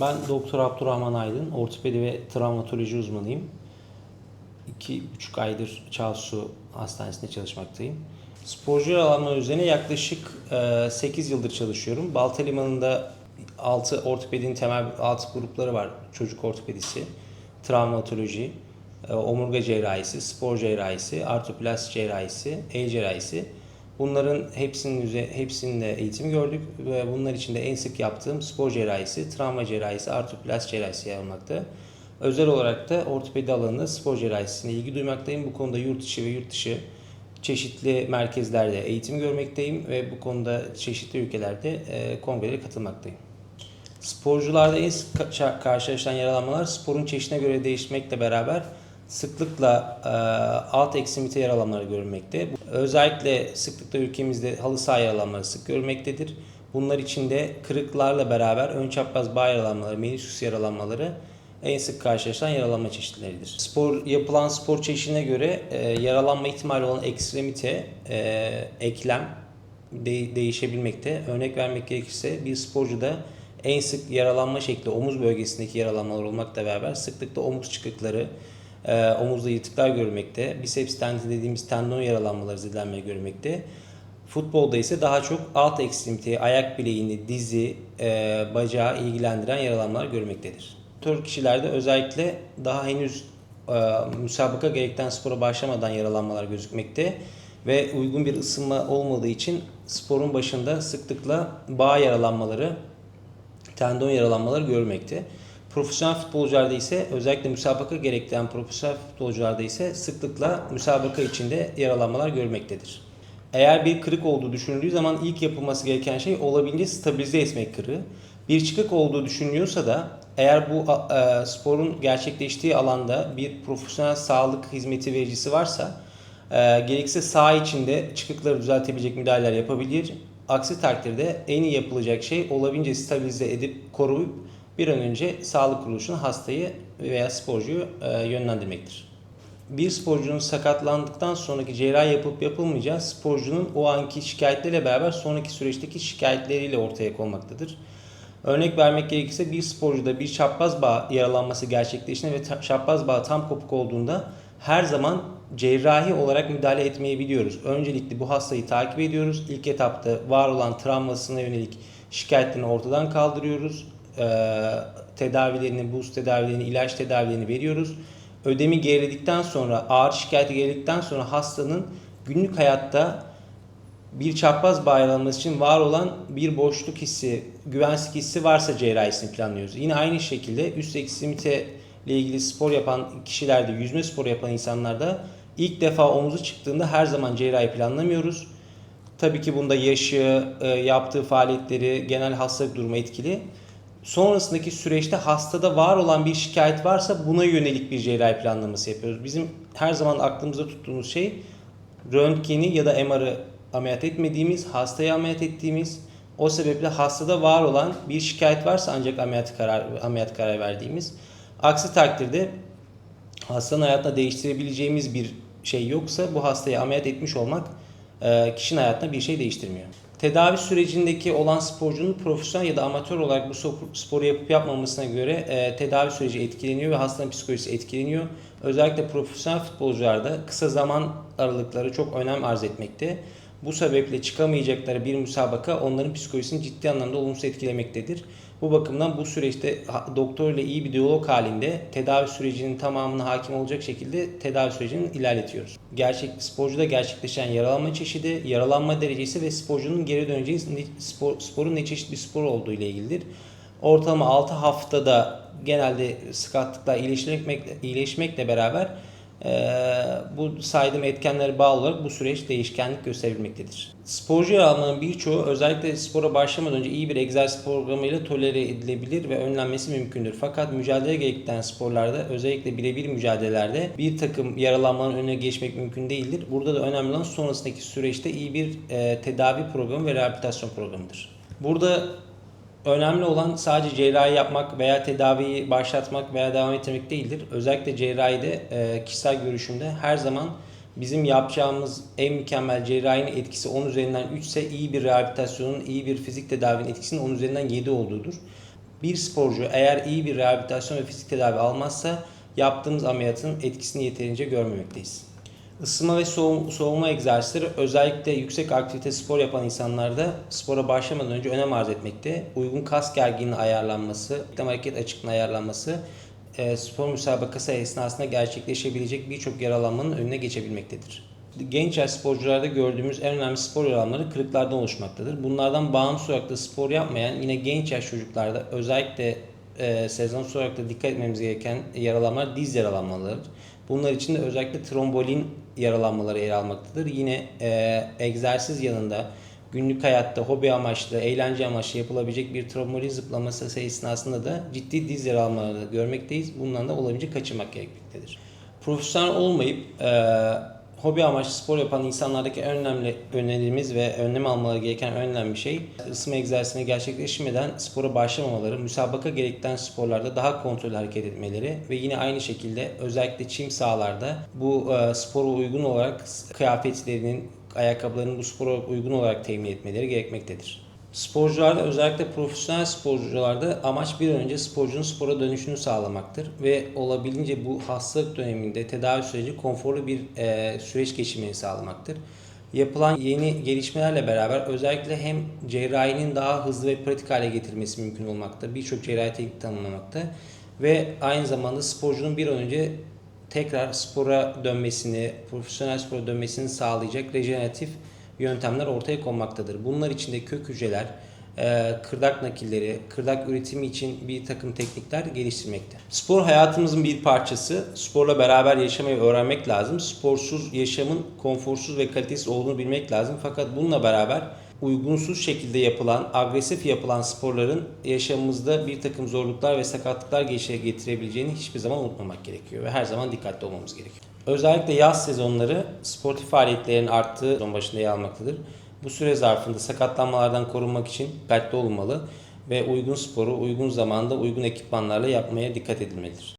Ben Doktor Abdurrahman Aydın, ortopedi ve travmatoloji uzmanıyım. İki buçuk aydır Çağsu Hastanesi'nde çalışmaktayım. Sporcu yaralanma üzerine yaklaşık 8 yıldır çalışıyorum. Balta Limanı'nda 6 ortopedinin temel alt grupları var. Çocuk ortopedisi, travmatoloji, e, omurga cerrahisi, spor cerrahisi, artroplasti cerrahisi, el cerrahisi. Bunların hepsinin hepsinde eğitim gördük ve bunlar içinde en sık yaptığım spor cerrahisi, travma cerrahisi, artroplasti cerrahisi yer almakta. Özel olarak da ortopedi alanında spor cerrahisine ilgi duymaktayım. Bu konuda yurt içi ve yurt dışı çeşitli merkezlerde eğitim görmekteyim ve bu konuda çeşitli ülkelerde e, kongrelere katılmaktayım. Sporcularda en sık ka- karşılaşılan yaralanmalar sporun çeşidine göre değişmekle beraber sıklıkla e, alt ekstremite yaralanmaları görülmekte. Özellikle sıklıkla ülkemizde halı saha yaralanmaları sık görülmektedir. Bunlar içinde kırıklarla beraber ön çapraz bağ yaralanmaları, menisküs yaralanmaları en sık karşılaşılan yaralanma çeşitleridir. Spor yapılan spor çeşidine göre e, yaralanma ihtimali olan ekstremite, e, eklem de- değişebilmekte. Örnek vermek gerekirse bir sporcuda en sık yaralanma şekli omuz bölgesindeki yaralanmalar olmakla beraber sıklıkla omuz çıkıkları, e, omuzda yırtıklar görülmekte. Biceps tendini dediğimiz tendon yaralanmaları zedelenmeye görülmekte. Futbolda ise daha çok alt ekstremiteyi, ayak bileğini, dizi, e, bacağı ilgilendiren yaralanmalar görülmektedir. Amatör kişilerde özellikle daha henüz e, müsabaka gerektiren spora başlamadan yaralanmalar gözükmekte ve uygun bir ısınma olmadığı için sporun başında sıklıkla bağ yaralanmaları, tendon yaralanmaları görülmekte. Profesyonel futbolcularda ise özellikle müsabaka gerektiren profesyonel futbolcularda ise sıklıkla müsabaka içinde yaralanmalar görülmektedir. Eğer bir kırık olduğu düşünüldüğü zaman ilk yapılması gereken şey olabildiğince stabilize etmek kırığı. Bir çıkık olduğu düşünülüyorsa da eğer bu e, sporun gerçekleştiği alanda bir profesyonel sağlık hizmeti vericisi varsa e, gerekirse saha içinde çıkıkları düzeltebilecek müdahaleler yapabilir. Aksi takdirde en iyi yapılacak şey olabildiğince stabilize edip koruyup bir an önce sağlık kuruluşuna hastayı veya sporcuyu e, yönlendirmektir. Bir sporcunun sakatlandıktan sonraki cerrahi yapıp yapılmayacağı sporcunun o anki şikayetleriyle beraber sonraki süreçteki şikayetleriyle ortaya konmaktadır. Örnek vermek gerekirse bir sporcuda bir çapraz bağ yaralanması gerçekleştiğinde ve çapraz bağ tam kopuk olduğunda her zaman cerrahi olarak müdahale etmeyi biliyoruz. Öncelikle bu hastayı takip ediyoruz. İlk etapta var olan travmasına yönelik şikayetlerini ortadan kaldırıyoruz. Ee, tedavilerini, buz tedavilerini, ilaç tedavilerini veriyoruz. Ödemi geriledikten sonra, ağır şikayeti geriledikten sonra hastanın günlük hayatta bir çapraz bağlanması için var olan bir boşluk hissi, güvensizlik hissi varsa cerrahisini planlıyoruz. Yine aynı şekilde üst ekstremite ile ilgili spor yapan kişilerde, yüzme sporu yapan insanlarda ilk defa omuzu çıktığında her zaman cerrahi planlamıyoruz. Tabii ki bunda yaşı, e, yaptığı faaliyetleri, genel hastalık durumu etkili. Sonrasındaki süreçte hastada var olan bir şikayet varsa buna yönelik bir cerrahi planlaması yapıyoruz. Bizim her zaman aklımızda tuttuğumuz şey röntgeni ya da MR'ı ameliyat etmediğimiz, hastayı ameliyat ettiğimiz, o sebeple hastada var olan bir şikayet varsa ancak ameliyat karar ameliyat karar verdiğimiz. Aksi takdirde hastanın hayatını değiştirebileceğimiz bir şey yoksa bu hastayı ameliyat etmiş olmak kişinin hayatında bir şey değiştirmiyor. Tedavi sürecindeki olan sporcunun profesyonel ya da amatör olarak bu sporu yapıp yapmamasına göre e, tedavi süreci etkileniyor ve hastanın psikolojisi etkileniyor. Özellikle profesyonel futbolcularda kısa zaman aralıkları çok önem arz etmekte. Bu sebeple çıkamayacakları bir müsabaka onların psikolojisini ciddi anlamda olumsuz etkilemektedir. Bu bakımdan bu süreçte ha- doktor ile iyi bir diyalog halinde tedavi sürecinin tamamına hakim olacak şekilde tedavi sürecini ilerletiyoruz. Gerçek sporcuda gerçekleşen yaralanma çeşidi, yaralanma derecesi ve sporcunun geri döneceği ne- spor, sporun ne çeşit bir spor olduğu ile ilgilidir. Ortalama 6 haftada genelde sakatlıklar iyileşmekle, iyileşmekle beraber bu saydığım etkenlere bağlı olarak bu süreç değişkenlik gösterebilmektedir. Sporcu yaralanmanın birçoğu özellikle spora başlamadan önce iyi bir egzersiz programıyla tolere edilebilir ve önlenmesi mümkündür. Fakat mücadele gerektiren sporlarda özellikle birebir mücadelelerde bir takım yaralanmanın önüne geçmek mümkün değildir. Burada da önemli olan sonrasındaki süreçte iyi bir eee, tedavi programı ve rehabilitasyon programıdır. Burada Önemli olan sadece cerrahi yapmak veya tedaviyi başlatmak veya devam ettirmek değildir. Özellikle cerrahide e, kişisel görüşümde her zaman bizim yapacağımız en mükemmel cerrahinin etkisi 10 üzerinden 3 ise iyi bir rehabilitasyonun, iyi bir fizik tedavinin etkisinin 10 üzerinden 7 olduğudur. Bir sporcu eğer iyi bir rehabilitasyon ve fizik tedavi almazsa yaptığımız ameliyatın etkisini yeterince görmemekteyiz. Isınma ve soğum- soğuma egzersizleri özellikle yüksek aktivite spor yapan insanlarda spora başlamadan önce önem arz etmekte. Uygun kas gerginliği ayarlanması, eklem hareket açıklığının ayarlanması e, spor müsabakası esnasında gerçekleşebilecek birçok yaralanmanın önüne geçebilmektedir. Genç yaş sporcularda gördüğümüz en önemli spor yaralanmaları kırıklardan oluşmaktadır. Bunlardan bağımsız olarak da spor yapmayan yine genç yaş çocuklarda özellikle e, sezon olarak da dikkat etmemiz gereken yaralanmalar diz yaralanmalarıdır. Bunlar için de özellikle trombolin yaralanmaları yer almaktadır. Yine e, egzersiz yanında günlük hayatta hobi amaçlı, eğlence amaçlı yapılabilecek bir trombolin zıplaması esnasında da ciddi diz yaralanmaları görmekteyiz. Bundan da olabildiğince kaçınmak gerekmektedir. Profesyonel olmayıp e, hobi amaçlı spor yapan insanlardaki en önemli önerimiz ve önlem almaları gereken en önemli şey ısınma egzersizine gerçekleşmeden spora başlamamaları, müsabaka gerektiren sporlarda daha kontrollü hareket etmeleri ve yine aynı şekilde özellikle çim sahalarda bu e, spora uygun olarak kıyafetlerinin, ayakkabılarının bu spora uygun olarak temin etmeleri gerekmektedir. Sporcularda özellikle profesyonel sporcularda amaç bir önce sporcunun spora dönüşünü sağlamaktır ve olabildiğince bu hastalık döneminde tedavi süreci konforlu bir e, süreç geçirmeni sağlamaktır. Yapılan yeni gelişmelerle beraber özellikle hem cerrahinin daha hızlı ve pratik hale getirilmesi mümkün olmakta, birçok cerrahi teknik tanımlamakta ve aynı zamanda sporcunun bir an önce tekrar spora dönmesini, profesyonel spora dönmesini sağlayacak rejeneratif yöntemler ortaya konmaktadır. Bunlar içinde kök hücreler, e, kırdak nakilleri, kırdak üretimi için bir takım teknikler geliştirmekte. Spor hayatımızın bir parçası. Sporla beraber yaşamayı öğrenmek lazım. Sporsuz yaşamın konforsuz ve kalitesiz olduğunu bilmek lazım. Fakat bununla beraber uygunsuz şekilde yapılan, agresif yapılan sporların yaşamımızda bir takım zorluklar ve sakatlıklar getirebileceğini hiçbir zaman unutmamak gerekiyor ve her zaman dikkatli olmamız gerekiyor. Özellikle yaz sezonları sportif faaliyetlerin arttığı sezon başında yer almaktadır. Bu süre zarfında sakatlanmalardan korunmak için dikkatli olunmalı ve uygun sporu uygun zamanda uygun ekipmanlarla yapmaya dikkat edilmelidir.